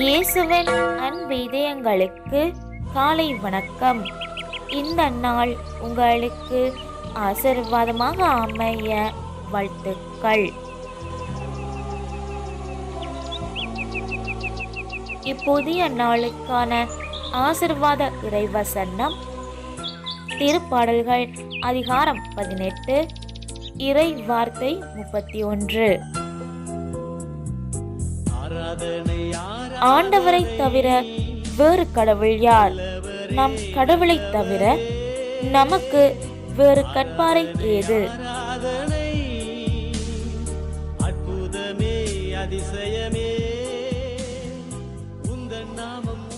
இயேசுவின் அன்பு இதயங்களுக்கு காலை வணக்கம். இந்த நாள் உங்களுக்கு ஆசீர்வாதமாக அமைய வாழ்த்துக்கள். இப்புதிய நாளுக்கான ஆசிர்வாத இறைவசனம். திருப்பாடல்கள் அதிகாரம் பதினெட்டு இறை வார்த்தை முப்பத்தி ஒன்று. ஆண்டவரை தவிர வேறு கடவுள் யார்? நம் கடவுளை தவிர நமக்கு வேறு கற்பாறை ஏது? அதிசயமே. உந்தன் நாமம்